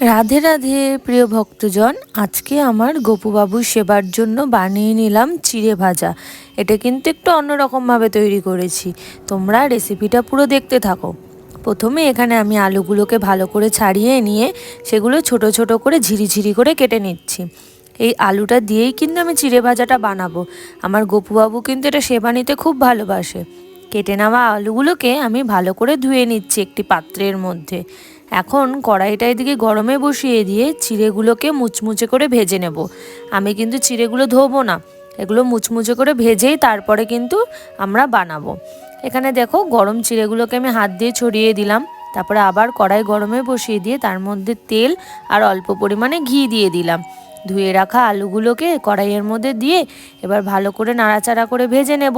রাধে রাধে, প্রিয় ভক্তজন, আজকে আমার গোপুবাবুর সেবার জন্য বানিয়ে নিলাম চিড়ে ভাজা। এটা কিন্তু একটু অন্যরকমভাবে তৈরি করেছি। তোমরা রেসিপিটা পুরো দেখতে থাকো। প্রথমে এখানে আমি আলুগুলোকে ভালো করে ছাড়িয়ে নিয়ে সেগুলো ছোট ছোট করে ঝিরিঝিরি করে কেটে নিচ্ছি। এই আলুটা দিয়েই কিন্তু আমি চিড়ে ভাজাটা বানাবো। আমার গোপুবাবু কিন্তু এটা সেবা নিতে খুব ভালোবাসে। কেটে নেওয়া আলুগুলোকে আমি ভালো করে ধুয়ে নিচ্ছি একটি পাত্রের মধ্যে। এখন কড়াইটা এদিকে গরমে বসিয়ে দিয়ে চিড়েগুলোকে মুচমুচে করে ভেজে নেব। আমি কিন্তু চিড়েগুলো ধোবো না, এগুলো মুচমুচে করে ভেজেই তারপরে কিন্তু আমরা বানাবো। এখানে দেখো গরম চিড়েগুলোকে আমি হাত দিয়ে ছড়িয়ে দিলাম, তারপরে আবার কড়াই গরমে বসিয়ে দিয়ে তার মধ্যে তেল আর অল্প পরিমাণে ঘি দিয়ে দিলাম। ধুয়ে রাখা আলুগুলোকে কড়াইয়ের মধ্যে দিয়ে এবার ভালো করে নাড়াচাড়া করে ভেজে নেব।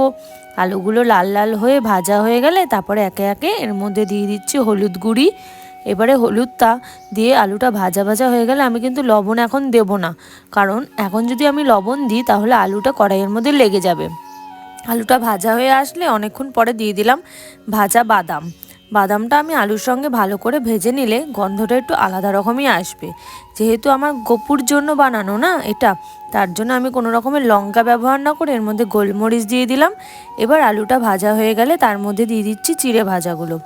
আলুগুলো লাল লাল হয়ে ভাজা হয়ে গেলে তারপরে একে একে এর মধ্যে দিয়ে দিচ্ছি হলুদ গুঁড়ি এবারে হলুদটা দিয়ে আলুটা ভাজা ভাজা হয়ে গেলে আমি কিন্তু লবণ এখন দেব না। কারণ এখন যদি আমি লবণ দিই, তাহলে আলুটা কড়াইয়ের মধ্যে লেগে যাবে। আলুটা ভাজা হয়ে আসলে অনেকক্ষণ পরে দিয়ে দিলাম ভাজা বাদাম। বাদামটা আমি আলুর সঙ্গে ভালো করে ভেজে নিলে গন্ধটা একটু আলাদা রকমই আসবে। যেহেতু আমার গোপুর জন্য বানানো না এটা, তার জন্য আমি কোনো রকমের লঙ্কা ব্যবহার না করে এর মধ্যে গোলমরিচ দিয়ে দিলাম। এবার আলুটা ভাজা হয়ে গেলে তার মধ্যে দিয়ে দিচ্ছি চিড়ে ভাজাগুলো।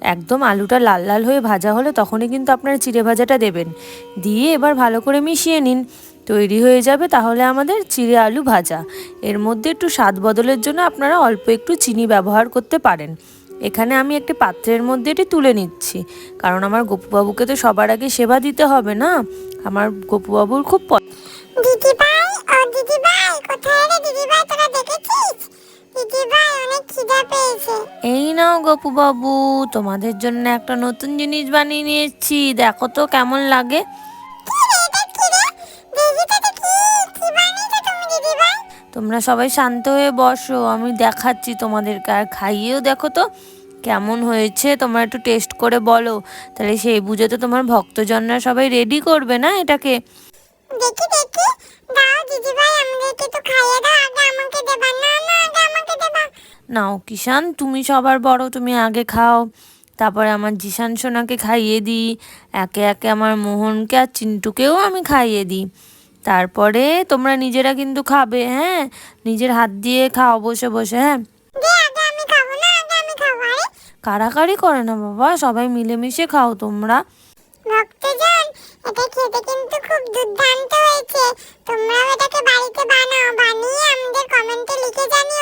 একদম আলুটা লাল লাল হয়ে ভাজা হলে তখনই কিন্তু আপনারা চিড়ে ভাজাটা দেবেন। দিয়ে এবার ভালো করে মিশিয়ে নিন। তৈরি হয়ে যাবে তাহলে আমাদের চিড়ে আলু ভাজা। এর মধ্যে একটু স্বাদ বদলের জন্য আপনারা অল্প একটু চিনি ব্যবহার করতে পারেন। এখানে আমি একটি পাত্রের মধ্যে এটি তুলে নিচ্ছি। কারণ আমার গোপুবাবুকে তো সবার আগে সেবা দিতে হবে না। আমার গোপুবাবুর খুব দিদি ভাই ও দিদি এই নাও গপুবাবু তোমাদের জন্য একটা নতুন জিনিস বানিয়ে নিয়েছি। দেখো তো কেমন লাগে। তোমরা সবাই শান্ত হয়ে বসো, আমি দেখাচ্ছি তোমাদেরকে। আর খাইয়েও দেখো তো কেমন হয়েছে, তোমরা একটু টেস্ট করে বলো। তাহলে সেই বুঝে তো তোমার ভক্তজনরা সবাই রেডি করবে না এটাকে? দেখি। নাও কিষান তুমি সবার বড় তুমি আগে খাও। তারপরে আমার জিশান সোনাকে খাইয়ে দিই। একে একে আমার মোহনকে আর চিন্টুকেও আমি খাইয়ে দিই। তারপরে তোমরা নিজেরা কিন্তু খাবে হ্যাঁ? নিজের হাত দিয়ে খাও বসে বসে হ্যাঁ? কারাকারি করে না বাবা সবাই মিলেমিশে খাও তোমরা। ভক্তজন এটা খেতে কিন্তু খুব দুর্দান্ত হয়েছে। তোমরাও এটাকে বাড়িতে বানাও বানিয়ে আমাদের কমেন্টে লিখে জানিও।